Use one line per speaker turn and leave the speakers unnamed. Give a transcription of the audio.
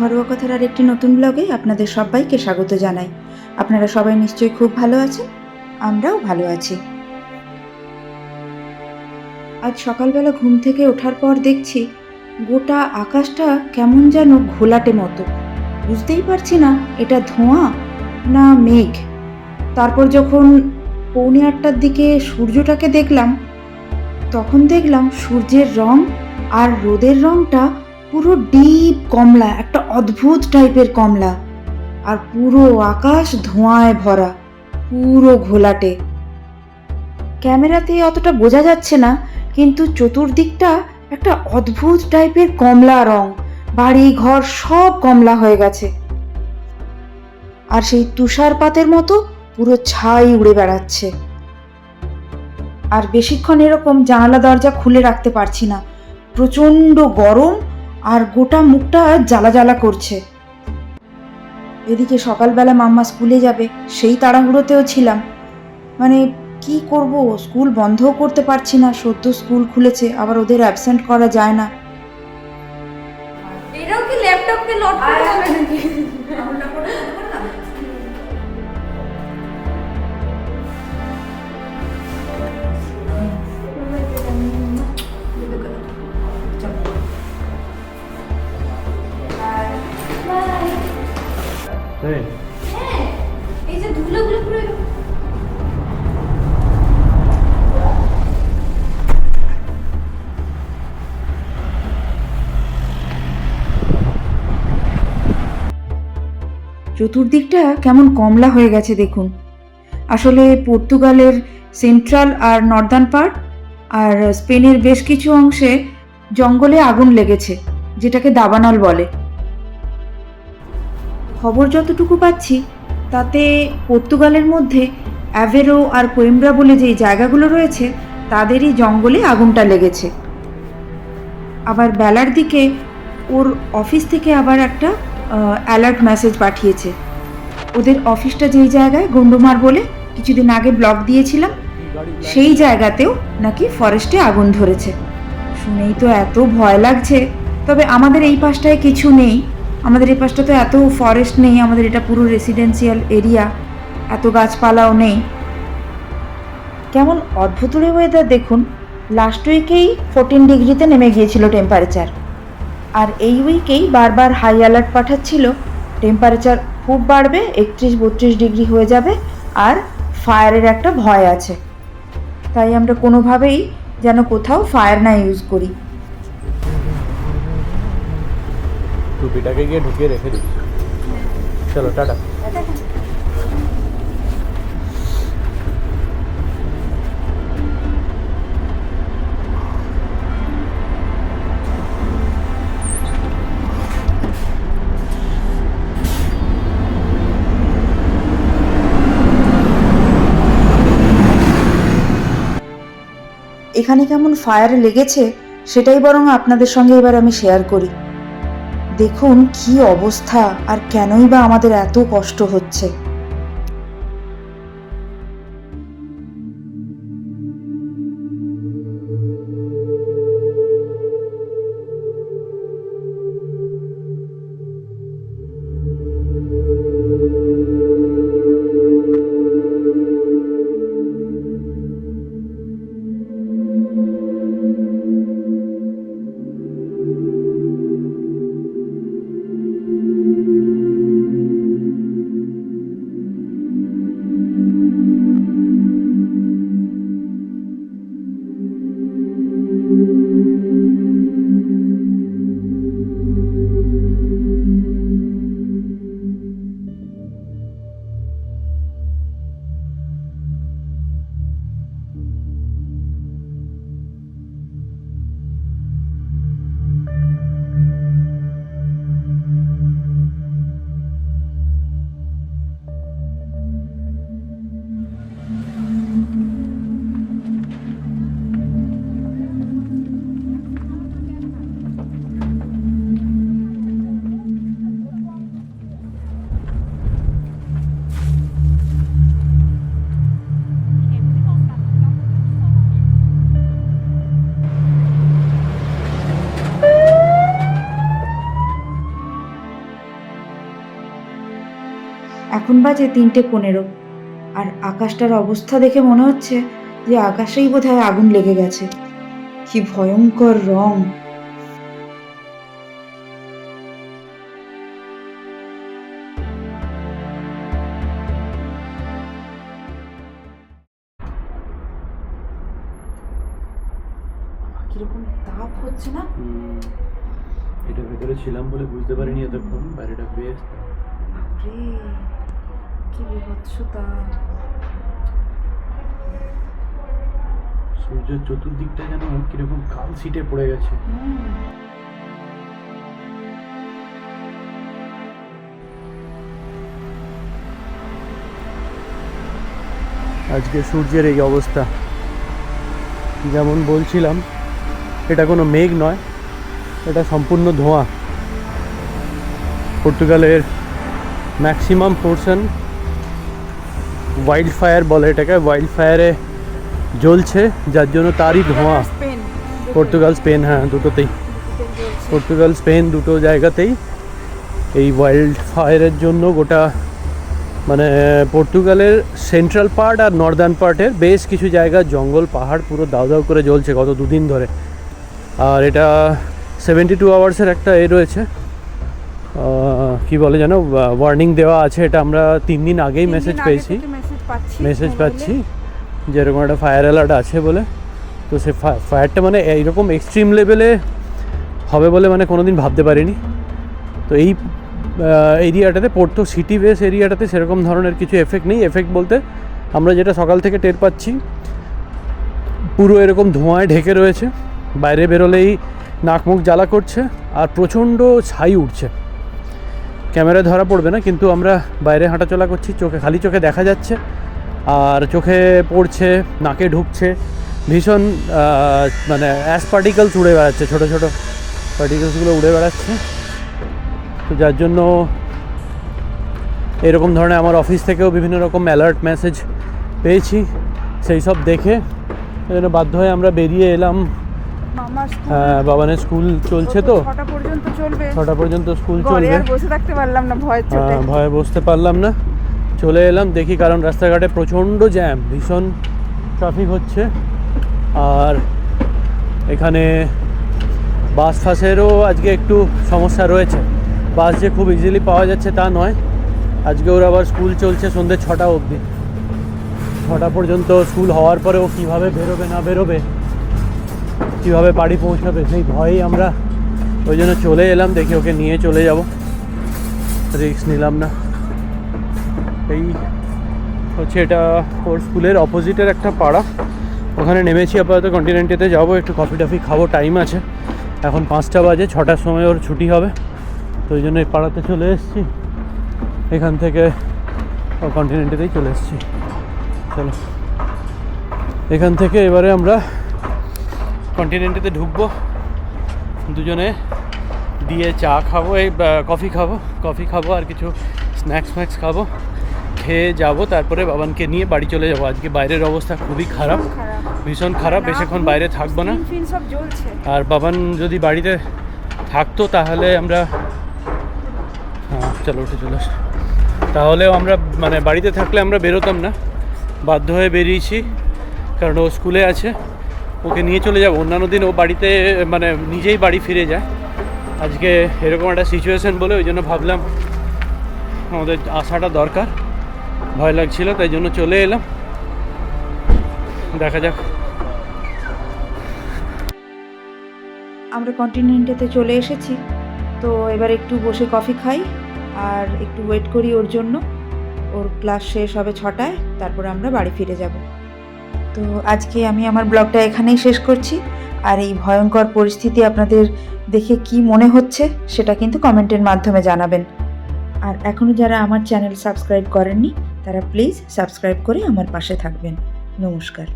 ঘরোয়া কথার আর একটি নতুন ব্লগে আপনাদের সবাইকে স্বাগত জানাই। আপনারা সবাই নিশ্চয়ই খুব ভালো আছেন? আমরাও ভালো আছি। আজ সকালবেলা ঘুম থেকে ওঠার পর দেখছি গোটা আকাশটা কেমন যেন ঘোলাটে মতো। বুঝতেই পারছি না, এটা ধোঁয়া না মেঘ? তারপর যখন পৌনে আটটার দিকে সূর্যটাকে দেখলাম, তখন দেখলাম সূর্যের রং আর রোদের রংটা পুরো ডিপ কমলা, একটা অদ্ভুত টাইপের কমলা। আর পুরো আকাশ ধোঁয়ায় ভরা, পুরো ঘোলাটে। ক্যামেরাতে অতটা বোঝা যাচ্ছে না, কিন্তু চতুর্দিকটা একটা অদ্ভুত টাইপের কমলা রং। বাড়ি ঘর সব কমলা হয়ে গেছে। আর সেই তুষারপাতের মতো পুরো ছাই উড়ে বেড়াচ্ছে। আর বেশিক্ষণ এরকম জানালা দরজা খুলে রাখতে পারছি না। প্রচণ্ড গরম আর গোটা মুখটা জ্বালা জ্বালা করছে। এদিকে সকালবেলা মাম্মা স্কুলে যাবে সেই তাড়াহুড়োতেও ছিলাম। মানে কি করব স্কুল বন্ধও করতে পারছি না সদ্য স্কুল খুলেছে আবার ওদের অ্যাবসেন্ট করা যায় না।
এরাও কি ল্যাপটপকে লোড করে নাকি?
তাই?
হ্যাঁ এই যে ধুলোগুলো পুরো
চতুর্দিকটা কেমন কমলা হয়ে গেছে দেখুন। আসলে পর্তুগালের সেন্ট্রাল আর নর্দার্ন পার্ট আর স্পেনের বেশ কিছু অংশে জঙ্গলে আগুন লেগেছে যেটাকে দাবানল বলে। খবর যতটুকু পাচ্ছি, তাতে পর্তুগালের মধ্যে অ্যাভেরো আর কোয়েম্ব্রা বলে যেই জায়গাগুলো রয়েছে, তাদেরই জঙ্গলে আগুনটা লেগেছে। আবার বেলার দিকে ওর অফিস থেকে আবার একটা অ্যালার্ট মেসেজ পাঠিয়েছে। ওদের অফিসটা যেই জায়গায়, গন্ডুমার বলে কিছুদিন আগে ব্লক দিয়েছিলাম, সেই জায়গাতেও নাকি ফরেস্টে আগুন ধরেছে। শুনেই তো এত ভয় লাগছে, তবে আমাদের এই পাশটায় কিছু নেই। আমাদের এই পাশটা তো এত ফরেস্ট নেই, আমাদের এটা পুরো রেসিডেন্সিয়াল এরিয়া এত গাছপালাও নেই। কেমন অদ্ভুত ওয়েদার দেখুন। লাস্ট উইকেই ফোরটিন ডিগ্রিতে নেমে গিয়েছিল টেম্পারেচার আর এই উইকেই বারবার হাই অ্যালার্ট পাঠাচ্ছিল। টেম্পারেচার খুব বাড়বে, একত্রিশ বত্রিশ ডিগ্রি হয়ে যাবে, আর ফায়ারের একটা ভয় আছে। তাই আমরা কোনোভাবেই যেন কোথাও ফায়ার না ইউজ করি।
টুপিটাকে গিয়ে ঢুকিয়ে রেখে দিই চলো, টাটা।
এখানে কেমন ফায়ার লেগেছে, সেটাই বরং আপনাদের সঙ্গে এবার আমি শেয়ার করি। দেখুন কি অবস্থা আর কেনই বা আমাদের এত কষ্ট হচ্ছে। এখন বাজে তিনটে পনেরো। আর আকাশটার অবস্থা দেখে মনে হচ্ছে যে আকাশেই বোধহয় আগুন লেগে গেছে। কি ভয়ঙ্কর রং। কীরকম তাপ হচ্ছে না?
এটা ভেতরে ছিলাম বলে বুঝতে পারিনি এতক্ষণ বাইরেটা বেশ।
কি বিভৎসতা
সূর্যের চতুর্দিকটা যেন কীরকম কাল সিটে পড়ে গেছে। আজকে সূর্যের এই অবস্থা। যেমন বলছিলাম এটা কোনো মেঘ নয় এটা সম্পূর্ণ ধোঁয়া। পর্তুগালের ম্যাক্সিমাম পোর্শন ওয়াইল্ড ফায়ার বলে এটাকে ওয়াইল্ড ফায়ারে জ্বলছে যার জন্য তারই ধোঁয়া। পর্তুগাল স্পেন হ্যাঁ দুটোতেই। পর্তুগাল স্পেন দুটো জায়গাতেই এই ওয়াইল্ড ফায়ারের জন্য গোটা মানে পর্তুগালের সেন্ট্রাল পার্ট আর নর্দার্ন পার্টের বেশ কিছু জায়গা জঙ্গল পাহাড় পুরো দাউ দাউ করে জ্বলছে গত দুদিন ধরে। আর এটা সেভেন্টি টু আওয়ার্সের একটা এ রয়েছে। কি বলে যেন ওয়ার্নিং দেওয়া আছে এটা আমরা তিন দিন আগেই মেসেজ পেয়েছি।
মেসেজ পাচ্ছি
যেরকম একটা ফায়ার অ্যালার্ট আছে বলে। তো সে ফায়ারটা মানে এইরকম এক্সট্রিম লেভেলে হবে বলে মানে কোনো দিন ভাবতে পারিনি। তো এই এরিয়াটাতে পড়তো সিটি বেস এরিয়াটাতে সেরকম ধরনের কিছু এফেক্ট নেই। এফেক্ট বলতে আমরা যেটা সকাল থেকে টের পাচ্ছি পুরো এরকম ধোঁয়ায় ঢেকে রয়েছে। বাইরে বেরোলেই নাক মুখ জ্বালা করছে আর প্রচণ্ড ছাই উঠছে। ক্যামেরায় ধরা পড়বে না, কিন্তু আমরা বাইরে হাঁটাচলা করছি, চোখে, খালি চোখে দেখা যাচ্ছে, আর চোখে পড়ছে, নাকে ঢুকছে, ভীষণ মানে অ্যাস পার্টিকেলস উড়ে বেড়াচ্ছে, ছোটো ছোটো পার্টিকেলসগুলো উড়ে বেড়াচ্ছে। তো যার জন্য এরকম ধরনের আমার অফিস থেকেও বিভিন্ন রকম অ্যালার্ট মেসেজ পেয়েছি, সেই সব দেখে জন্য বাধ্য হয়ে আমরা বেরিয়ে এলাম বাবানের স্কুল চলছে তো।
ছটা পর্যন্ত চলবে।
ছটা পর্যন্ত স্কুল চলবে।
বসে থাকতে পারলাম না ভয়ের চোটে।
হ্যাঁ, ভয়ে বসতে পারলাম না। চলে এলাম দেখি কারণ রাস্তাঘাটে প্রচণ্ড জ্যাম ভীষণ ট্রাফিক হচ্ছে। আর এখানে বাস ফাসেরও আজকে একটু সমস্যা রয়েছে। বাস যে খুব ইজিলি পাওয়া যাচ্ছে তা নয়। আজকে ওর আবার স্কুল চলছে সন্ধ্যে ছটা অবধি। ছটা পর্যন্ত স্কুল হওয়ার পরেও কীভাবে বেরোবে না বেরোবে কীভাবে বাড়ি পৌঁছাবে? সেই ভয়েই আমরা ওই জন্য চলে এলাম। দেখি ওকে নিয়ে চলে যাব। রিস্ক নিলাম না। এই হচ্ছে এটা ওর স্কুলের অপোজিটের একটা পাড়া। ওখানে নেমেছি আপাতত কন্টিনেন্টেতে যাব। একটু কফি টফি খাব টাইম আছে। এখন পাঁচটা বাজে, ছটার সময় ওর ছুটি হবে। তো ওই জন্য এই পাড়াতে চলে এসেছি। এখান থেকে কন্টিনেন্টেতেই চলে এসেছি। চলো। এখান থেকে এবারে আমরা কন্টিনেন্টেতে ঢুকবো। দুজনে দিয়ে চা খাব এই কফি খাব। কফি খাব আর কিছু স্ন্যাক্স ফ্যাক্স খাব। খেয়ে যাব তারপরে বাবানকে নিয়ে বাড়ি চলে যাব। আজকে বাইরের অবস্থা খুবই খারাপ ভীষণ খারাপ। বেশিক্ষণ বাইরে থাকব না। আর বাবান যদি বাড়িতে থাকতো তাহলে আমরা হ্যাঁ চলো উঠে চলে। তাহলেও আমরা মানে বাড়িতে থাকলে আমরা বেরোতাম না। বাধ্য হয়ে বেরিয়েছি কারণ ও স্কুলে আছে। ওকে নিয়ে চলে যাব। অন্যান্য দিন ও বাড়িতে মানে নিজেই বাড়ি ফিরে যায়। আজকে এরকম একটা সিচুয়েশন বলে ওই জন্য ভাবলাম আমাদের আসাটা দরকার। ভয় লাগছিল, তাই জন্য চলে এলাম। দেখা যাক।
আমরা কন্টিনেন্টেতে চলে এসেছি। তো এবার একটু বসে কফি খাই আর একটু ওয়েট করি ওর জন্য। ওর ক্লাস শেষ হবে ছটায়, তারপর আমরা বাড়ি ফিরে যাব। তো আজকে আমি আমার ব্লগটা এখানেই শেষ করছি। আর এই ভয়ঙ্কর পরিস্থিতি আপনাদের দেখে কি মনে হচ্ছে, সেটা কিন্তু কমেন্টের মাধ্যমে জানাবেন। আর এখনও যারা আমার চ্যানেল সাবস্ক্রাইব করেননি, তারা প্লিজ সাবস্ক্রাইব করে আমার পাশে থাকবেন। নমস্কার।